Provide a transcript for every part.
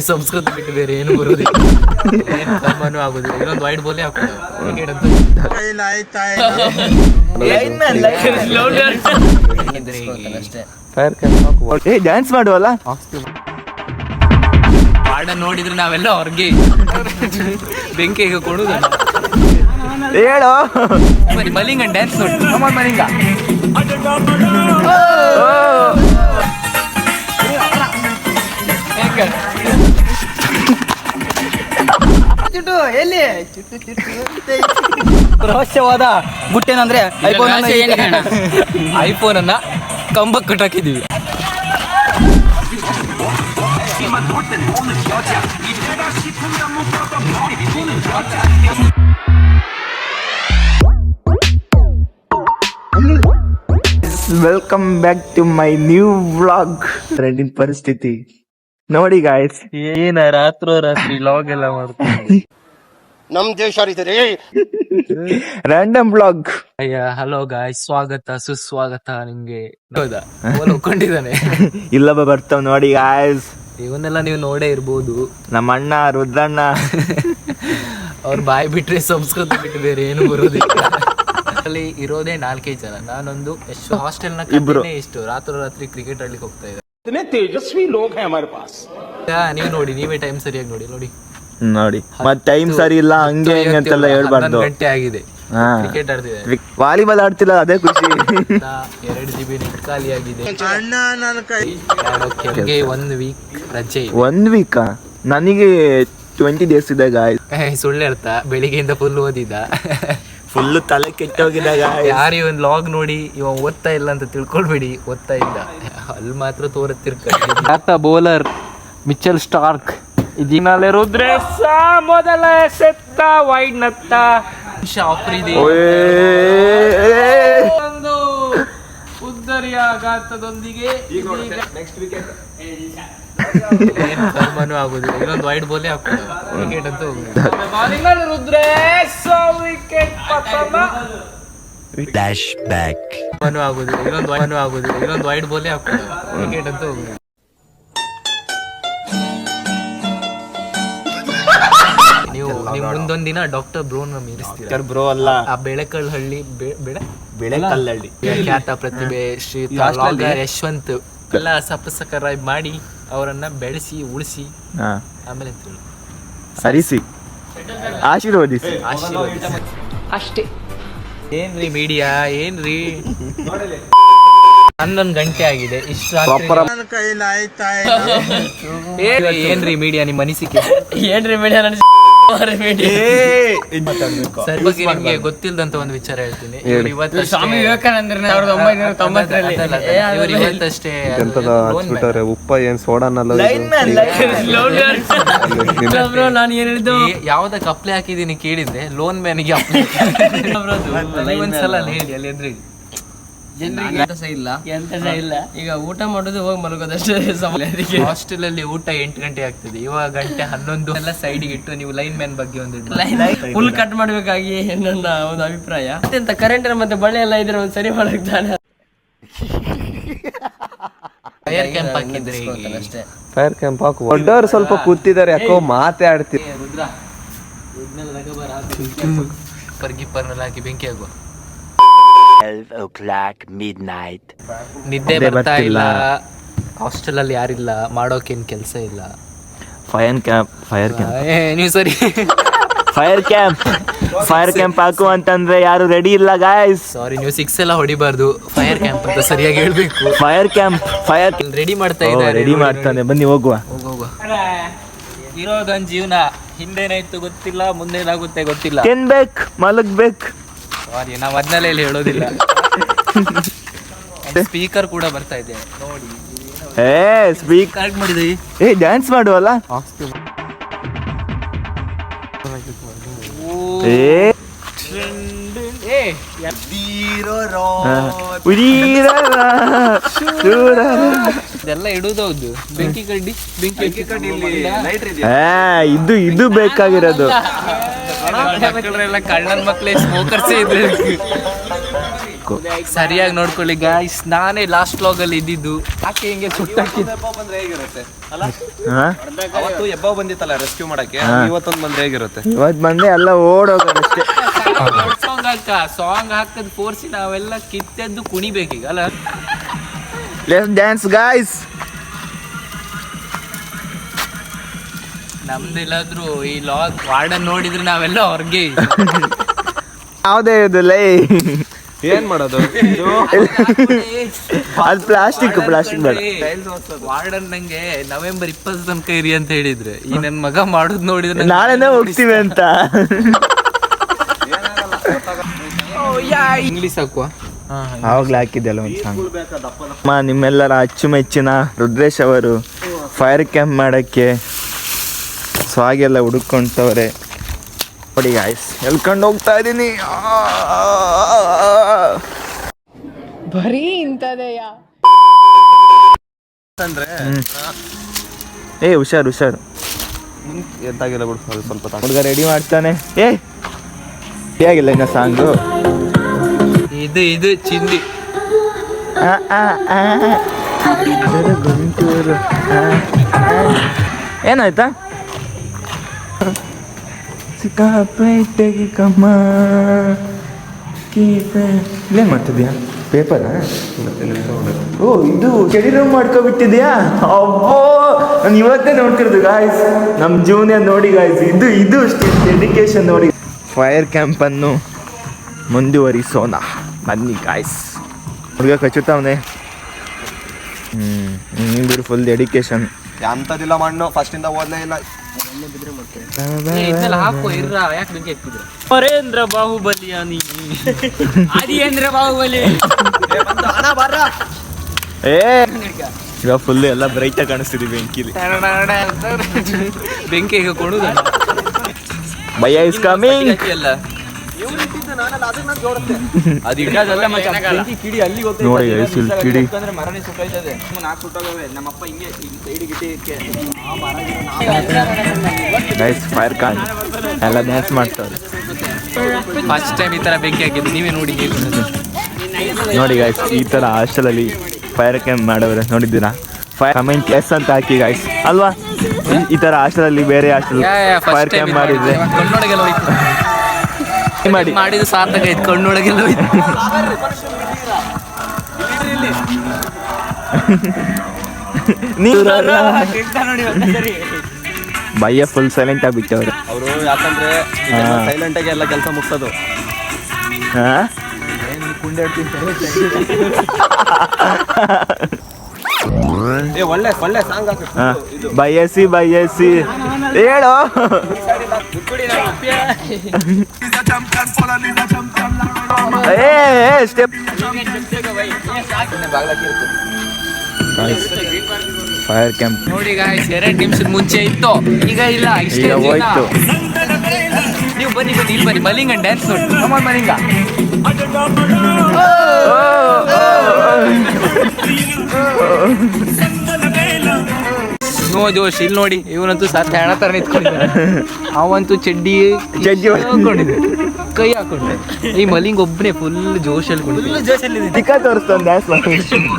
ಸಂಸ್ಕೃತ ಬಿಟ್ಟು ಬೇರೆ ಏನು ಬರೋದಿಲ್ಲ. ಏನ್ ಕರ್ಮನೂ ಆಗೋದಿಲ್ಲ. ಇನ್ನೊಂದು ವೈಟ್ ಬೋಲೆ ಹಾಕೋದು ಕ್ರಿಕೆಟ್ ಅಂತ. ಅಷ್ಟೇ ಡ್ಯಾನ್ಸ್ ಮಾಡುವಲ್ಲ? ಹಾಡ ನೋಡಿದ್ರೆ ನಾವೆಲ್ಲ ಹೊರಗೆ ಬೆಂಕಿಗೆ ಕೊಡುದಲ್ಲ. ಹೇಳು. ಮಲಿಂಗನ್ ಡ್ಯಾನ್ಸ್ ನೋಡಿ. ಮನಿಂಗ ರಹಸ್ಯವಾದ ಗುಟ್ಟೇನಂದ್ರೆ ಐಫೋನ್ ಐಫೋನ್ ಅನ್ನ ಕಂಬಕ್ಕೆ ಕಟ್ಟಾಕಿದೀವಿ welcome back to my new vlog ಟ್ರೆಂಡಿನ ಪರಿಸ್ಥಿತಿ. ನೋಡಿ ಗಾಯ್ಸ್ ಏನ ರಾತ್ರೋ ರಾತ್ರಿ ಲಾಗ್ ಎಲ್ಲ ಮಾಡ್ತೀನಿ ನಮ್ ದೇಶ ಹರಿತದೆ ರ್ಯಾಂಡಮ್ ಬ್ಲಾಗ್ ಅಯ್ಯ ಹಲೋ ಗಾಯ್ ಸ್ವಾಗತ ಸುಸ್ವಾಗತ ನಿಮ್ಗೆ. ಹೌದಾ? ಒಪ್ಕೊಂಡಿದ್ದಾನೆ ಇಲ್ಲ ಬರ್ತಾವ್ ನೋಡಿ ಗಾಯ್ಸ್ ಇವನ್ನೆಲ್ಲ ನೀವು ನೋಡೇ ಇರ್ಬೋದು. ನಮ್ಮ ಅಣ್ಣ ರುದ್ರಣ್ಣ. ಅವ್ರ ಬಾಯಿ ಬಿಟ್ರೆ ಸಂಸ್ಕೃತ ಬಿಟ್ಟು ಬೇರೆ ಏನು ಬರೋದಿಲ್ಲ. ಅಲ್ಲಿ ಇರೋದೇ ನಾಲ್ಕೈದು ಜನ. ನಾನೊಂದು ಎಷ್ಟು ಹಾಸ್ಟೆಲ್ನ. ಇಷ್ಟು. ರಾತ್ರೋ ರಾತ್ರಿ ಕ್ರಿಕೆಟ್ ಆಡ್ಲಿಕ್ಕೆ ಹೋಗ್ತಾ ಇದ್ದೆ. इतने तेजस्वी लोग हैं हमारे पास ನೀವು ನೋಡಿ ನೀವೇ ಟೈಮ್ ಸರಿಯಾಗಿ ನೋಡಿ ನೋಡಿ ನೋಡಿ ಮತ್ ಟೈಮ್ ಸರಿ ಇಲ್ಲ ಹಂಗೆ ಹಿಂಗೆ ಅಂತೆಲ್ಲ ಹೇಳ್ಬಾರ್ದು ಹನ್ನೊಂದು ಗಂಟೆ ಆಗಿದೆ ಹಾ ಕ್ರಿಕೆಟ್ ಆಡ್ತಿದೆ ವಾಲಿಬಾಲ್ ಆಡ್ತಿಲ್ಲ ಅದೇ ಖುಷಿ ಎರಡು ಜಿ ಬಿ ನೆಟ್ ಖಾಲಿ ಆಗಿದೆ ನಮಗೆ ಒನ್ ವೀಕ್ ರಜೆ ಇದೆ ಒಂದ್ ವೀಕ್ ನನಗೆ ಟ್ವೆಂಟಿ ಡೇಸ್ ಇದೆ ಗಾಯ್ಸ್ ಏ, ಸುಳ್ಳು ಹೇಳ್ತಾ ಬೆಳಿಗ್ಗೆಯಿಂದ ಫುಲ್ ಓದಿದ ಫುಲ್ ತಲೆ ಕೆಟ್ಟೋಗಿದೆ ಗಾಯ್ಸ್ ಯಾರು ಇವನ್ ಲಾಗ್ ನೋಡಿ ಇವ ಓದ್ತಾ ಇಲ್ಲ ಅಂತ ತಿಳ್ಕೊಳ್ಬೇಡಿ ಓದ್ತಾ ಇಲ್ಲ ಅಲ್ಲಿ ಮಾತ್ರ ತೋರುತ್ತಿರ್ಕ ಆತ ಬೌಲರ್ ಮಿಚಲ್ ಸ್ಟಾರ್ಕ್ ಇದೀನಲ್ಲೇ ರುದ್ರೇಶ ಮೊದಲ ಸೆತ್ತ ವೈಡ್ ನತ್ತ. ಆಫ್ರಿದೆ ಒಂದು ಉದ್ದರಿಯ ಆಘಾತದೊಂದಿಗೆ ಏನ್ ಕರ್ಮನೂ ಆಗೋದಿಲ್ಲ. ಇನ್ನೊಂದು ವೈಡ್ ಬೋಲೇ ಹಾಕೋದು ಕ್ರಿಕೆಟ್ ಅಂತ ಹೋಗುದು ರುದ್ರೇಶ್ ವಿಕೆಟ್ ಪತನ. ಮನು ಆಗುದಿಲ್ಲ ಇನ್ನೊಂದು ಮನು ಆಗುದಿಲ್ಲ ಇನ್ನೊಂದು ವೈಡ್ ಬೋಲೆ ಹಾಕೋದು ಕ್ರಿಕೆಟ್ ಅಂತ ಹೋಗುದು ನೀವು ನೀವು ಮುಂದೊಂದ್ ದಿನ ಡಾಕ್ಟರ್ ಬ್ರೋನ್ ಮೀರಿಸ್ತೀರ? ಬ್ರೋ ಅಲ್ಲ. ಆ ಬೆಳಕಲ್ ಹಳ್ಳಿ ಬೆ- ಬೆಳೆ? ಬೆಳೆ ಕಲ್ಲಳ್ಳಿ. ಖ್ಯಾತ ಪ್ರತಿಭೆ ಶ್ರೀ ಯಶವಂತ್. ಎಲ್ಲ ಸಪಸಕರ ಮಾಡಿ ಅವರನ್ನ ಬೆಳೆಸಿ ಉಳಿಸಿ. ಹಾ. ಆಮೇಲೆ ಅಂತ ಹೇಳು. ಸರಿಸಿ. ಆಶೀರ್ವದಿಸಿ. ಆಶೀರ್ವದಿಸಿ. ಅಷ್ಟೇ. ಏನ್ರಿ ಮೀಡಿಯಾ ಏನ್ರಿ? ಹನ್ನೊಂದು ಗಂಟೆ ಆಗಿದೆ. ಇಷ್ಟು ಏನ್ರಿ ಏನ್ರಿ ಮೀಡಿಯಾ ನಿಮ್ಮ ಅನಿಸಿಕೆ? ಏನ್ರಿ ಮೇಡ ಸರಿ ಬಗ್ಗೆ ನಿಮ್ಗೆ ಗೊತ್ತಿಲ್ಲದಂತ ಒಂದು ವಿಚಾರ ಹೇಳ್ತೀನಿ. ಇವ್ರು ಇವತ್ತಷ್ಟೇ- ಸ್ವಾಮಿ ವಿವೇಕಾನಂದ್ರ ಸಾವಿರದ ಒಂಬೈನೂರ ತೊಂಬತ್ತರಲ್ಲಿ. ಅದಲ್ಲ, ಅದಲ್ಲ. ಇವ್ರು ಇವತ್ತಷ್ಟೇ loan back. ಉಪ್ಪ ಏನ್ ಸೋಡನಲ್ಲ ಬ್ರೋ ನಾನು ಏನ್ ಹೇಳಿದ್ದು? ಈ- ಯಾವ್ದಕ್ಕೆ ಅಪ್ಲೈ ಹಾಕಿದೀನಿ ಕೇಳಿದ್ರೆ ಲೋನ್ ಮ್ಯಾನಿಗೆ ಅಪ್ಲೈ ಒಂದ್ಸಲ ಅಲ್ಲಿ. ಹೇಳಿ ಅಲ್ಲಿ ಎದ್ರಿಗೆ ಜನರಿಗೆ ಎಂತ ಇಲ್ಲ. ಎಂತ ಇಲ್ಲ. ಈಗ ಊಟ ಮಾಡೋದು ಹೋಗಿ ಮಲಗೋದಷ್ಟೇ ಅದಕ್ಕೆ. ಹಾಸ್ಟೆಲ್ ಅಲ್ಲಿ ಊಟ ಎಂಟು ಗಂಟೆ ಆಗ್ತದೆ. ಇವಾಗ ಗಂಟೆ ಹನ್ನೊಂದು. ಎಲ್ಲ ಸೈಡ್ ಇಟ್ಟು ನೀವು ಲೈನ್ ಮ್ಯಾನ್ ಬಗ್ಗೆ ಒಂದು ಫುಲ್ ಕಟ್ ಮಾಡ್ಬೇಕಾಗಿ ನನ್ನ ಒಂದು ಅಭಿಪ್ರಾಯ. ಎಂತ ಕರೆಂಟ್ ಮತ್ತೆ ಬಳೆ ಎಲ್ಲ ಇದ್ರೆ ಒಂದು ಸರಿ ಮಾಡಿದ್ದಾನೆ ತಾನೆ? ಫೈರ್ ಕ್ಯಾಂಪ್ ಹಾಕಿದ್ರೆ? ಅಷ್ಟೇ. ಫೈರ್ ಕ್ಯಾಂಪ್ ಹಾಕು ದೊಡ್ಡವರು ಸ್ವಲ್ಪ ಕೂತಿದ್ದಾರೆ ಯಾಕೋ ಮಾತೇ ಆಡ್ತೀವಿ ರುದ್ರ. ಗಿಪ್ಪರ್ನೆಲ್ಲ ಹಾಕಿ. ಬೆಂಕಿ ಆಗುವ ನಿದ್ದೆ ನಿದ್ದೆ ಬರ್ತಾ ಇಲ್ಲ. ಹಾಸ್ಟೆಲ್ ಅಲ್ಲಿ ಯಾರಿಲ್ಲ. ಮಾಡೋಕೇನ್ ಕೆಲಸ ಇಲ್ಲ. ಫೈರ್ ಕ್ಯಾಂಪ್ ಫೈರ್ ಕ್ಯಾಂಪ್ ಏ, ನೀವು ಸರಿ. ಫೈರ್ ಕ್ಯಾಂಪ್ ಫೈರ್ ಕ್ಯಾಂಪ್ ಹಾಕು ಅಂತಂದ್ರೆ ಯಾರು ರೆಡಿ ಇಲ್ಲ ಗಾಯ್ಸ್ ಸಾರಿ ನೀವು ಸಿಕ್ಸ್ ಎಲ್ಲ ಹೊಡಿಬಾರ್ದು. ಫೈರ್ ಕ್ಯಾಂಪ್ ಅಂತ ಸರಿಯಾಗಿ ಹೇಳ್ಬೇಕು. ಫೈರ್ ಕ್ಯಾಂಪ್ ಫೈರ್ ರೆಡಿ ಮಾಡ್ತಾ ಇದ್ದಾರೆ. ರೆಡಿ ಮಾಡ್ತಾನೆ. ಬನ್ನಿ ಹೋಗುವ. ಹೋಗು, ಹೋಗು. ಇರೋದೊಂದ್ ಜೀವನ. ಹಿಂದೇನಾಯ್ತು ಗೊತ್ತಿಲ್ಲ ಮುಂದೇನಾಗುತ್ತೆ ಗೊತ್ತಿಲ್ಲ. ತಿನ್ಬೇಕು ಮಲಗ್ಬೇಕ್. ಸಾರಿ ನಾವು ಅದನ್ನೆಲ್ಲ ಹೇಳೋದಿಲ್ಲ. ಸ್ಪೀಕರ್ ಕೂಡ ಬರ್ತಾ ಇದೆ. ನೋಡಿ ಏ ಸ್ಪೀಕ್ ಕರೆಕ್ಟ್ ಮಾಡಿದೀವಿ ಏ ಡ್ಯಾನ್ಸ್ ಮಾಡುವಲ್ಲ? ಏ. ಶೂರರ. ಇದೆಲ್ಲ ಇಡುದೌದು ಬೆಂಕಿ ಕಡ್ಡಿ ಬೆಂಕಿ ಕಡ್ಡಿ ಏ, ಇದು ಇದು ಬೇಕಾಗಿರೋದು. ಮಕ್ಕಳೆಲ್ಲ ಕಳ್ಳನ ಮಕ್ಕಳೇ ಸ್ಮೋಕರ್ಸೇ ಇದ್ರೆ ಸರಿಯಾಗಿ ನೋಡ್ಕೊಳ್ಳಿ ಗಾಯ್ಸ್ ನಾನೇ ಲಾಸ್ಟ್ ವ್ಲಾಗಲ್ಲಿ ಇದ್ದಿದ್ದು. ಯಾಕೆ ಹಿಂಗೆ ಬಂದ್ರೆ ಹೇಗಿರುತ್ತೆ? ಹಾ? ಅವತ್ತು ಎಬ್ಬ ಬಂದಿತ್ತಲ್ಲ ರೆಸ್ಕ್ಯೂ ಮಾಡಕ್ಕೆ? ಇವತ್ತೊಂದು ಬಂದ್ರೆ ಹೇಗಿರುತ್ತೆ? ಇವತ್ತು ಬಂದೆ ಎಲ್ಲ ಓಡೋಗೋದಷ್ಟೇ ಸಾಂಗ್ ಹಾಕ ಸಾಂಗ್ ಹಾಕದ್ ಫೋರ್ಸಿ ನಾವೆಲ್ಲ ಕಿತ್ತೆದ್ದು ಕುಣಿಬೇಕೀಗ ಅಲ್ಲ? ಲೆಟ್ಸ್ ಡ್ಯಾನ್ಸ್ ಗಾಯ್ಸ್ ನಮ್ದೆಲ್ಲಾದ್ರೂ ಈ ಲಾಗ್ ವಾರ್ಡನ್ ನೋಡಿದ್ರೆ ನಾವೆಲ್ಲ ಹೊರಗೆ ಯಾವುದೇ ಇದು ಲೈ. ಏನ್ ಮಾಡೋದು? ಅದು ಪ್ಲಾಸ್ಟಿಕ್ ಪ್ಲಾಸ್ಟಿಕ್ ಬೇಡ. ವಾರ್ಡನ್ ನಂಗೆ ನವೆಂಬರ್ ಇಪ್ಪತ್ತು ತನಕ ಇರಿ ಅಂತ ಹೇಳಿದ್ರೆ. ಈ ನನ್ ಮಗ ಮಾಡುದ್ ನೋಡಿದ್ರೆ ನಾಳೆನೇ ಹೋಗ್ತೀವಿ ಅಂತ. ಇಂಗ್ಲಿಷ್ ಹಾಕುವ. ಆವಾಗಲೇ ಹಾಕಿದ್ದೆಲ್ಲ ಒಂದು ಸಾಂಗ್ ಅಮ್ಮ ನಿಮ್ಮೆಲ್ಲರ ಅಚ್ಚುಮೆಚ್ಚಿನ ರುದ್ರೇಶ್ ಅವರು ಫೈರ್ ಕ್ಯಾಂಪ್ ಮಾಡೋಕ್ಕೆ ಸೊ ಹಾಗೆಲ್ಲ ಹುಡುಕೊಂತವ್ರೆ ನೋಡಿ ಗಾಯ್ಸ್ ಎಲ್ಕೊಂಡು ಹೋಗ್ತಾ ಇದ್ದೀನಿ ಬರೀ ಇಂಥದೆಯಾ? ಅಂದ್ರೆ ಏ ಹುಷಾರು ಹುಷಾರು. ಎಂತಾಗಿಲ್ಲ ಬಿಡು ಸ್ವಲ್ಪ ಸ್ವಲ್ಪ ಹುಡುಗ ರೆಡಿ ಮಾಡ್ತಾನೆ. ಏ ಆಗಿಲ್ಲ ಇನ್ನ ಸಾಂಗು ಇದು ಇದು ಚಿಂದಿ. ಗುಂಟೂರು ಆ, ಆ. ಏನಾಯ್ತಾ? ಸಿಕ್ಕಾಪೇಟೆಗೆ ಕಮ್ಮ. ಇಲ್ಲೇನು ಮಾಡ್ತಿದ್ಯಾ? ಪೇಪರಾ? ಓ ಇದು ಸ್ಟಡಿ ರೂಮ್ ಮಾಡ್ಕೊಬಿಟ್ಟಿದ್ಯಾ? ಅಬ್ಬೋ ನಾನು ಇವತ್ತೇ ನೋಡ್ತಿರೋದು ಗಾಯ್ಸ್ ನಮ್ಮ ಜೂನಿಯರ್ ನೋಡಿ ಗಾಯ್ಸ್ ಇದು ಇದು ಡೆಡಿಕೇಶನ್ ನೋಡಿ. ಫೈರ್ ಕ್ಯಾಂಪನ್ನು ಮುಂದುವರಿಸೋಣ. ಬನ್ನಿ ಗಾಯ್ಸ್ ಹುಡುಗ ಕಚ್ಚುತ್ತವನೇ. ಹ್ಞೂ ಬಿಡು ಫುಲ್ ಡೆಡಿಕೇಶನ್ ಎಂತದಿಲ್ಲ ಮಣ್ಣು ಫಸ್ಟ್ ಇಂದ ಓದ್ಲೇ ಇಲ್ಲ. ಪರೇಂದ್ರ ಬಾಹುಬಲಿಯ ನೀ. ಅದೇಂದ್ರ ಬಾಹುಬಲಿ. ಏ ಈಗ ಫುಲ್ ಎಲ್ಲ ಬ್ರೈಟಾಗಿ ಕಾಣಿಸ್ತಿದ್ವಿ ಬೆಂಕಿಲಿ. ಬೆಂಕಿ ಈಗ ಕೊಡುದ ಭಯ ಇಸ್ ಕಮಿಂಗ್ ಅಲ್ಲ. ಅಲ್ಲಿ. ನೋಡಿ ಇಲ್ಲಿ ಕಿಡಿ. ಗಿಟ್ಟಿಕ್ಕೆ ಗೈಸ್ ಫೈರ್ ಕಾನ್ ಎಲ್ಲ ಡ್ಯಾನ್ಸ್ ಮಾಡ್ತಾರೆ. ಫಸ್ಟ್ ಟೈಮ್ ಈ ತರ ಬೆಂಕಿ ಹಾಕಿದ್ದು. ನೀವೇ ನೋಡಿ ನೋಡಿ. ಗಾಯ್ಸ್ ಈ ಥರ ಹಾಸ್ಟೆಲಲ್ಲಿ ಫೈರ್ ಕ್ಯಾಂಪ್ ಮಾಡವ್ರೆ. ನೋಡಿದ್ದೀರಾ? ಫೈರ್ ಕಮೆಂಟ್ ಎಸ್ ಅಂತ ಹಾಕಿ ಗಾಯ್ಸ್ ಅಲ್ವಾ? ಈ- ತರ ಥರ ಹಾಸ್ಟೆಲಲ್ಲಿ ಬೇರೆ ಹಾಸ್ಟೆಲ್ ಫೈರ್ ಕ್ಯಾಂಪ್ ಮಾಡಿದ್ರೆ. ಮಾಡಿ. ಮಾಡಿದ ಸಾರ್ಥಕ ಆಯ್ತು ಕಣ್ಣೊಳಗೆಲ್ಲ ಹೋಯ್ತು. ಭಯ ಫುಲ್ ಸೈಲೆಂಟ್ ಆಗಿಬಿಟ್ಟವ್ರೆ ಅವರು. ಯಾಕಂದ್ರೆ ಸೈಲೆಂಟ್ ಆಗಿ ಎಲ್ಲ ಕೆಲಸ ಮುಗಿಸೋದು. ಹಾಂ? ಏ ಒಳ್ಳೆ ಒಳ್ಳೆ ಸಾಂಗ್ ಸಿ ಬೈ ಬಯಸಿ ಬಯಸಿ. ಹೇಳೋ. ಏ ಸ್ಟೆಪ್. ಫೈರ್ ಕ್ಯಾಂಪ್ ನೋಡಿ ಗಾಯ್ಸ್ ಎರಡು ನಿಮಿಷದ ಮುಂಚೆ ಇತ್ತು. ಈಗ ಇಲ್ಲ ಇಷ್ಟೇ ಹೋಯ್ತು. ನೀವು ಬನ್ನಿ ಬನ್ನಿ ಇಲ್ಲಿ ಬನ್ನಿ. ಮಲಿಂಗ ಡ್ಯಾನ್ಸ್ ನೋಡಿ. Come on Malinga. ನೋ ಜೋಶ್ ಇಲ್ಲಿ ನೋಡಿ ಇವನಂತೂ ಸಾಧ್ಯ ಹೆಣ ತರ ನಿಂತ್ಕೊಂಡಿದ್ದಾನೆ. ಅವಂತೂ ಚಡ್ಡಿ ಚಡ್ಡಿ ಒಳಗೆ- ಹಾಕೊಂಡಿದ್ದೆ ಕೈ ಹಾಕೊಂಡೆ ಈ ಮಲಿಂಗ್ ಒಬ್ಬನೇ ಫುಲ್ ಜೋಶಲ್ಲಿ ಕುಣಿದ ಚಿಕ್ಕ ತೋರಿಸ್ತಾನೆ ಡ್ಯಾನ್ಸ್ ಮಾಡಿ ಇಷ್ಟೇನೇ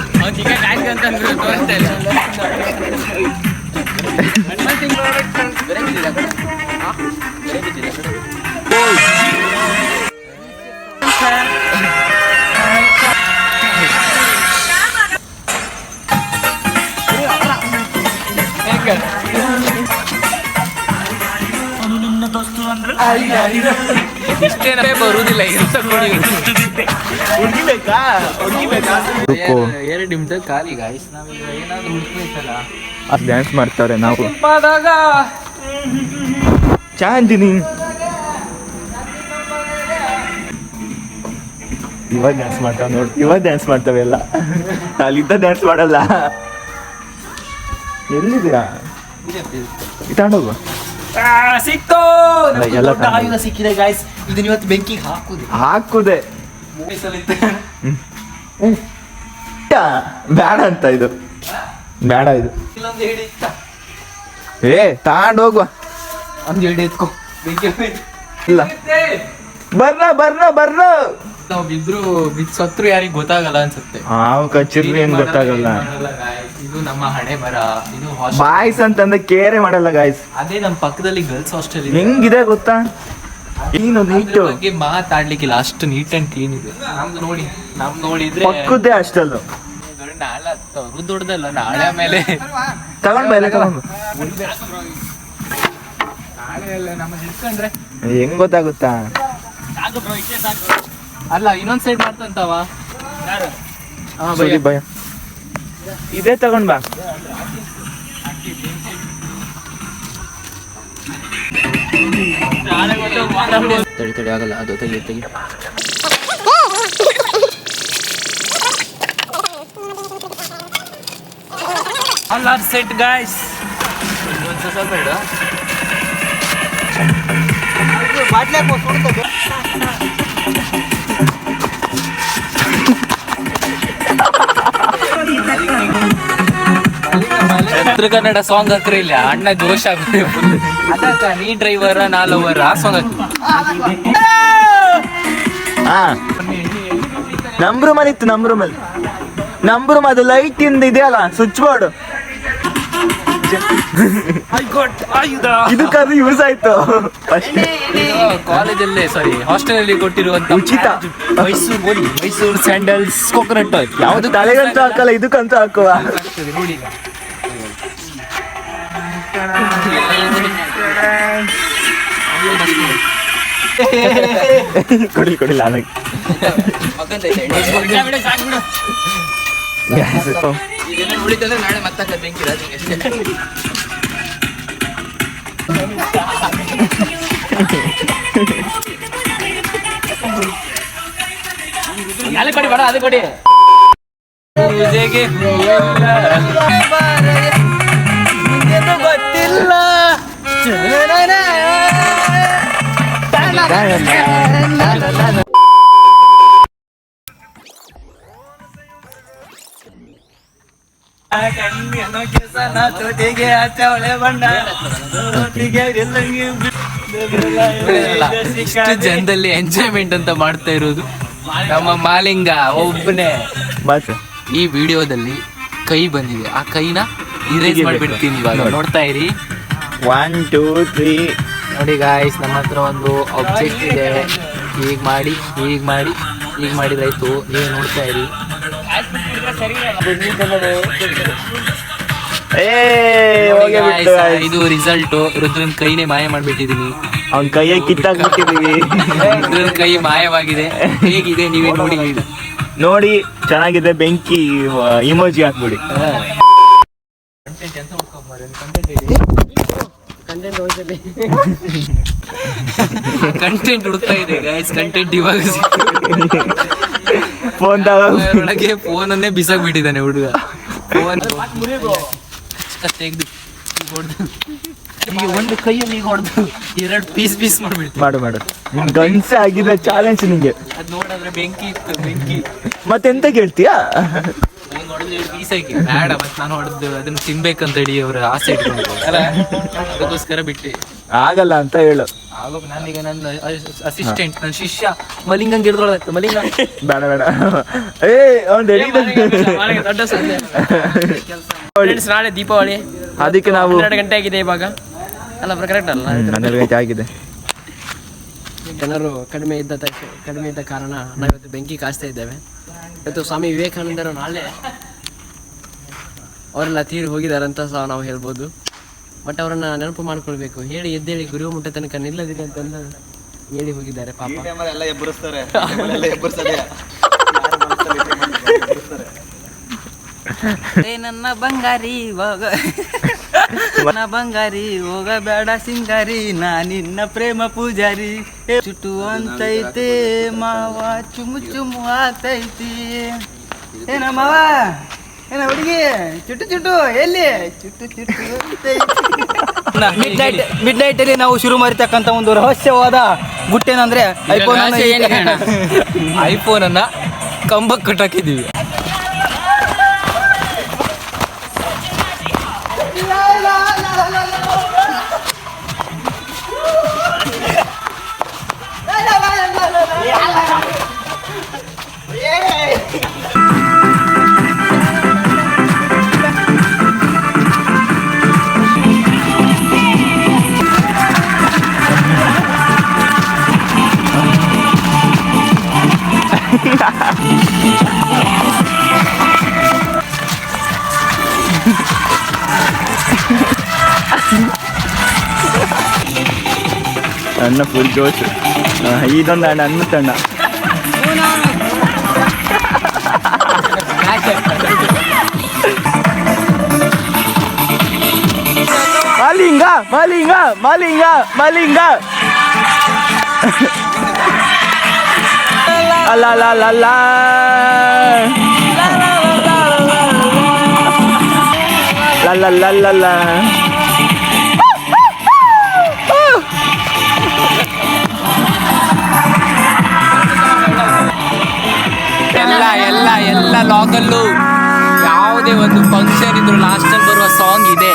ಎರಡು ನಿಮಿಷ ಖಾಲಿ ಗಾಯ್ಸ್ ನಾವೀಗ ಏನಾದ್ರು ಹುಡುಕ್ಬೇಕಲ್ಲ ಡ್ಯಾನ್ಸ್ ಮಾಡ್ತಾರೆ ನಾವು. ಚಾಂದಿನಿ. ಇವಾಗ ಡ್ಯಾನ್ಸ್ ಮಾಡ್ತಾವ ನೋಡಿ. ಇವಾಗ ಡ್ಯಾನ್ಸ್ ಮಾಡ್ತಾವೆ ಎಲ್ಲ. ಅಲ್ಲಿದ್ದ ಡ್ಯಾನ್ಸ್ ಮಾಡಲ್ಲ. ಎಲ್ಲಿದ್ದೀರಾ ತಗೊಂಡೋಗು ಸಿಕ್ತು ಎಲ್ಲ ಸಿಕ್ಕಿದೆ ಗಾಯ್ಸ್ ಇದನ್ನ ಇವತ್ತು ಬೆಂಕಿಗೆ ಹಾಕುದೆ. ಹಾಕುದೆ. ಬೇಡ ಅಂತ ಇದು. ಬೇಡ ಇದು. ಇಲ್ಲೊಂದು ಹೇಳಿ. ಇತ್ತ ಏ ತಗೊಂಡೋಗುವ ಒಂದು ಹಿಡಿ ಎತ್ಕೋ. ಬೆಂಕಿ. ಇಲ್ಲ. ಬರ್ರ ಬರ್ರ ಬರ್ರ. ನಾವು ಬಿದ್ರು ಬಿದ್ ಸತ್ರು ಯಾರಿಗ್ ಗೊತ್ತಾಗಲ್ಲ ಅನ್ಸುತ್ತೆ. ಹಾವು ಕಚ್ಚಿರ್ಲಿ ಏನ್ ಗೊತ್ತಾಗಲ್ಲ. ಇದು ನಮ್ಮ ಹಣೆ ಬರ ಇದು. ಬಾಯ್ಸ್ ಅಂತಂದ್ರೆ ಕೇರೆ ಮಾಡಲ್ಲ ಗಾಯ್ಸ್ ಅದೇ ನಮ್ಮ ಪಕ್ಕದಲ್ಲಿ ಗರ್ಲ್ಸ್ ಹಾಸ್ಟೆಲ್ ಹೆಂಗಿದೆ ಗೊತ್ತಾ? ಏನು ನೀಟ್ ಬಗ್ಗೆ ಮಾತಾಡ್ಲಿಕ್ಕಿಲ್ಲ ಅಷ್ಟು ನೀಟ್ ಅಂಡ್ ಕ್ಲೀನ್ ಇದೆ. ನಮ್ದು ನೋಡಿ ನಮ್ ನೋಡಿದ್ರೆ ಪಕ್ಕದ್ದೇ ಅಷ್ಟಲ್ಲು. ನಾಳೆ ಅವ್ರು ದೊಡ್ಡದಲ್ಲ ನಾಳೆ ಮೇಲೆ. ತಗೊಂಡ್ ಬಾ. ತಗೊಂಡು ಹೆಂಗ್ ಗೊತ್ತಾಗುತ್ತಾ? ಅಲ್ಲ ಇನ್ನೊಂದ್ ಸೈಡ್ ಮಾಡ್ತಂತವ. ಭಯ ಇದೇ ತಗೊಂಡ್ ಬಾ. ತಡಿ ತಡಿ ಆಗಲ್ಲ ಅದು ತೆಗಿ ತೆಗಿ ಅಲ್ಲ ಸೆಟ್ ಗಾಯ್ಸ್ ಸ್ವಲ್ಪ ಬೇಡ ಉತ್ತರ ಕನ್ನಡ ಸಾಂಗ್ ಹಾಕ್ರಿ ಇಲ್ಲ. ಅಣ್ಣ ದೋಷ. ಅದಕ್ಕ ನೀ ಡ್ರೈವರ ನಾಲವರ ಆ ಸಾಂಗ್ ಹಾಕಿ ಹಾ. ನಮ್ ರೂಮಲ್ಲಿ ಇತ್ತು ನಮ್ ರೂಮಲ್ಲಿ ನಮ್ ರೂಮ್ ಅದು ಲೈಟ್ ಇಂದ ಇದೆಯಲ್ಲ ಸ್ವಿಚ್ ಬೋರ್ಡ್ ಇದಕ್ಕಾದ್ರೂ ಯೂಸ್ ಆಯ್ತು. ಫಸ್ಟ್ ಕಾಲೇಜಲ್ಲೇ ಸಾರಿ ಹಾಸ್ಟೆಲ್ ಅಲ್ಲಿ ಕೊಟ್ಟಿರುವಂತ ಉಚಿತ. ಮೈಸೂರು ಗೋಲಿ ಮೈಸೂರು ಸ್ಯಾಂಡಲ್ಸ್ ಕೋಕೋನಟ್ ಆಯಿಲ್ ಯಾವ್ದು ತಲೆಗಂತೂ ಹಾಕಲ್ಲ ಇದಕ್ಕಂತೂ ಹಾಕುವ. ನೋಡಿ. ಕೊಡಿ ಕೊಡಿ ಲಾಲಕ್ ಇದೆಲ್ಲ ಉಳಿತಂದ್ರೆ ನಾಳೆ ಮತ್ತೆ ಬೆಂಕಿ ರಾತ್ರಿಗೆ ಅಷ್ಟೇ. ಅಲ್ಲಿ ಕೊಡಿ ಬೇಡ ಅದು ಕೊಡಿ ನಿನಗೇನು ಗೊತ್ತಿಲ್ಲ. ಇಷ್ಟು ಜನದಲ್ಲಿ ಎಂಜಾಯ್ಮೆಂಟ್ ಅಂತ ಮಾಡ್ತಾ ಇರೋದು ನಮ್ಮ ಮಾಲಿಂಗ ಒಬ್ಬನೇ. ಬಸ್ ಈ ವಿಡಿಯೋದಲ್ಲಿ ಕೈ ಬಂದಿದೆ. ಆ ಕೈನ ಇರೇಸ್ ಮಾಡ್ಬಿಡ್ತೀನಿ ಇವಾಗ. ನೋಡ್ತಾ ಇರಿ. ಒನ್ ಟೂ ತ್ರೀ ನೋಡಿ ಗಾಯ್ಸ್ ನಮ್ಮ ಹತ್ರ ಒಂದು ಆಬ್ಜೆಕ್ಟ್ ಇದೆ. ಹೀಗ್ ಮಾಡಿ ಹೀಗ್ ಮಾಡಿ ಹೀಗ್ ಮಾಡಿದ್ರಾಯ್ತು ನೀವು ನೋಡ್ತಾ ಇರಿ. ಇದು ರಿಸಲ್ಟ್ ರುದ್ರನ್ ಕೈನೇ ಮಾಯ ಮಾಡ್ಬಿಟ್ಟಿದೀನಿ. ಅವ್ನ ಕೈಯ ಕಿತ್ತಾಕ್ಬಿಟ್ಟಿದೀವಿ. ರುದ್ರನ್ ಕೈ ಮಾಯವಾಗಿದೆ. ಹೇಗಿದೆ ನೀವೇ ನೋಡಿ ನೋಡಿ ಚೆನ್ನಾಗಿದೆ ಬೆಂಕಿ ಇಮೋಜಿ ಹಾಕ್ಬಿಡಿ. ಕಂಟೆಂಟ್ ಹುಡುಕ್ತಾ ಇದೆ ಗಾಯ್ಸ್ ಕಂಟೆಂಟ್ ಇವಾಗ ಫೋನ್ ತಗೋ ಒಳಗೆ ಫೋನ್ ಅನ್ನೇ ಬಿಸಾಕ್ ಬಿಟ್ಟಿದ್ದಾನೆ ಹುಡುಗ ಫೋನ್ ತೆಗ್ದು ಈಗ ಒಂದು ಕೈಯಲ್ಲಿ ಈಗ ಹೊಡೆದು ಎರಡು ಪೀಸ್ ಪೀಸ್ ಮಾಡ್ಬಿಡ್ತು ಮಾಡು ಮಾಡು. ಗನ್ಸೆ ಆಗಿದೆ ಚಾಲೆಂಜ್ ನಿಂಗೆ. ಅದು ನೋಡಿದ್ರೆ ಬೆಂಕಿ ಇತ್ತು ಬೆಂಕಿ. ಮತ್ತೆಂತ ಕೇಳ್ತೀಯಾ? ಹಾಕಿ ಬೇಡ ಮತ್ತೆ ನಾನು ಹೊಡೆದು ಅದನ್ನ ತಿನ್ಬೇಕಂತ ಹೇಳಿ ಅವ್ರ ಆಸೆ ಇಟ್ಕೊಂಡು ಅಲ್ಲ ಅದಕ್ಕೋಸ್ಕರ ಬಿಟ್ಟು. ಆಗಲ್ಲ ಅಂತ ಹೇಳು. ಆಗ ನಾನೀಗ ನನ್ನ ಅಸಿಸ್ಟೆಂಟ್ ನನ್ನ ಶಿಷ್ಯ ಮಲಿಂಗಂಗೆ ಹಿಡ್ದೊಳಗಾಯ್ತು ಮಲಿಂಗ. ಬೇಡ ಬೇಡ. ಏ ಅವ್ನ್ ದೊಡ್ಡ ಫ್ರೆಂಡ್ಸ್ ನಾಳೆ ದೀಪಾವಳಿ. ಅದಕ್ಕೆ ನಾವು ಹನ್ನೆರಡು ಗಂಟೆ ಆಗಿದೆ ಇವಾಗ. ಅಲ್ಲ ಕರೆಕ್ಟ್ ಅಲ್ಲ. ಹನ್ನೆರಡು ಗಂಟೆ ಆಗಿದೆ. ಜನರು ಕಡಿಮೆ ಇದ್ದ ಕಡಿಮೆ ಇದ್ದ ಕಾರಣ ನಾವಿವತ್ತು ಬೆಂಕಿ ಕಾಯಿಸ್ತಾ ಇದ್ದೇವೆ. ಇವತ್ತು ಸ್ವಾಮಿ ವಿವೇಕಾನಂದರು ನಾಳೆ ಅವರೆಲ್ಲ ತೀರಿ ಹೋಗಿದ್ದಾರೆ ಅಂತ ಸಹ ನಾವು ಹೇಳ್ಬೋದು. ಬಟ್ ಅವರನ್ನ ನೆನಪು ಮಾಡ್ಕೊಳ್ಬೇಕು. ಹೇಳಿ ಎದ್ದೇಳಿ ಗುರು ಮುಟ್ಟ ತನಕ ನಿಲ್ಲದಿದೆ ಅಂತಂದು ಹೇಳಿ ಹೋಗಿದ್ದಾರೆ ಪಾಪ. ನನ್ನ ಬಂಗಾರಿ ನನ್ನ ಬಂಗಾರಿ ಹೋಗಬೇಡ ಸಿಂಗಾರಿ ನಾ ನಿನ್ನ ಪ್ರೇಮ ಪೂಜಾರಿ. ಚುಟು ಅಂತೈತೆ ಮಾವ ಚುಮು ಚುಮು ಆಗ್ತೈತಿ ಏನ ಮಾವ ಏನ ಹುಡುಗಿ ಚುಟ್ಟು ಚುಟ್ಟು ಎಲ್ಲಿ? ಚುಟ್ಟು ಚುಟು ಮಿಡ್ ನೈಟ್ ಮಿಡ್ ನೈಟ್ ಅಲ್ಲಿ ನಾವು ಶುರು ಮಾಡಿರ್ತಕ್ಕಂಥ ಒಂದು ರಹಸ್ಯವಾದ ಗುಟ್ಟೇನಂದ್ರೆ ಐಫೋನ್ ಐಫೋನ್ ಅನ್ನ ಕಂಬಕ್ಕೆ ಕಟ್ಟಾಕಿದೀವಿ ಅಣ್ಣ ಫುಲ್ ಜೋಶು. ಆ, ಇದೊಂದು ಅಣ್ಣ ಅನ್ನ ತಣ್ಣ ಮಾಲಿಂಗ ಮಾಲಿಂಗ ಮಾಲಿಂಗ ಮಾಲಿಂಗ. ಅಲ್ಲ ಅಲ್ಲ ಅಲ್ಲ ಅಲ್ಲ. ಲ ಲ ಲ ಲ ಲ ಎಲ್ಲ ಲಾಗಲ್ಲೂ ಯಾವುದೇ ಒಂದು ಫಂಕ್ಷನ್ ಇದ್ರು ಲಾಸ್ಟ್ ಅಲ್ಲಿ ಬರುವ ಸಾಂಗ್ ಇದೆ.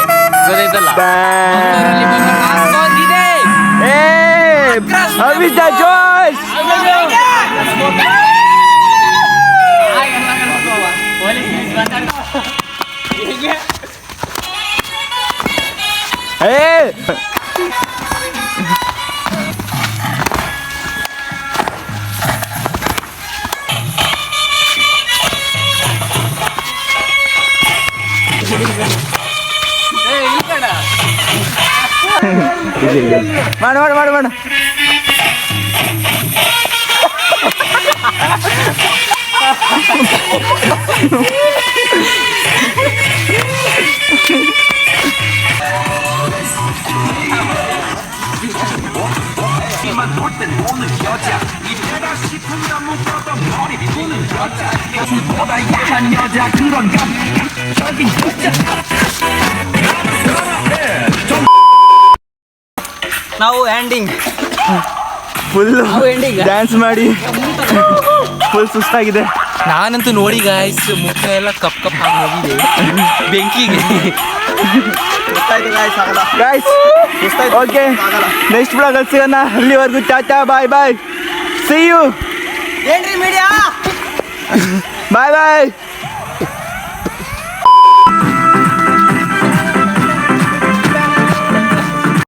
ಗೊತ್ತಾಯ್ತಲ್ಲ? ಮಂಗಳೂರಲ್ಲಿ ಬರುವ last song ಇದೆ. ಏ ಅವಿತ ಜೋಶ್. ಏ ಮಾಡು ಮಾಡು ಮಾಡು ಮಾಡು ನಾವು ಹ್ಯಾಂಡಿಂಗ್ ಫುಲ್ ಡ್ಯಾನ್ಸ್ ಮಾಡಿ. ಫುಲ್ ಸುಸ್ತಾಗಿದೆ. ನಾನಂತೂ ನೋಡಿ ಗಾಯ್ಸ್ ಮುಖ ಎಲ್ಲ ಕಪ್ ಕಪ್ ಆಗಿದೆ ಹೋಗಿದೆ. ಬೆಂಕಿಗೆ. ಗೈಸ್ ಓಕೆ ನೆಕ್ಸ್ಟ್ ಬ್ಲಾಗಲ್ಲಿ ಸಿಗೋಣ. ಅಲ್ಲಿವರೆಗೂ tata bye bye see you ಏನ್ರಿ ಮೀಡಿಯಾ ಬಾಯ್ ಬಾಯ್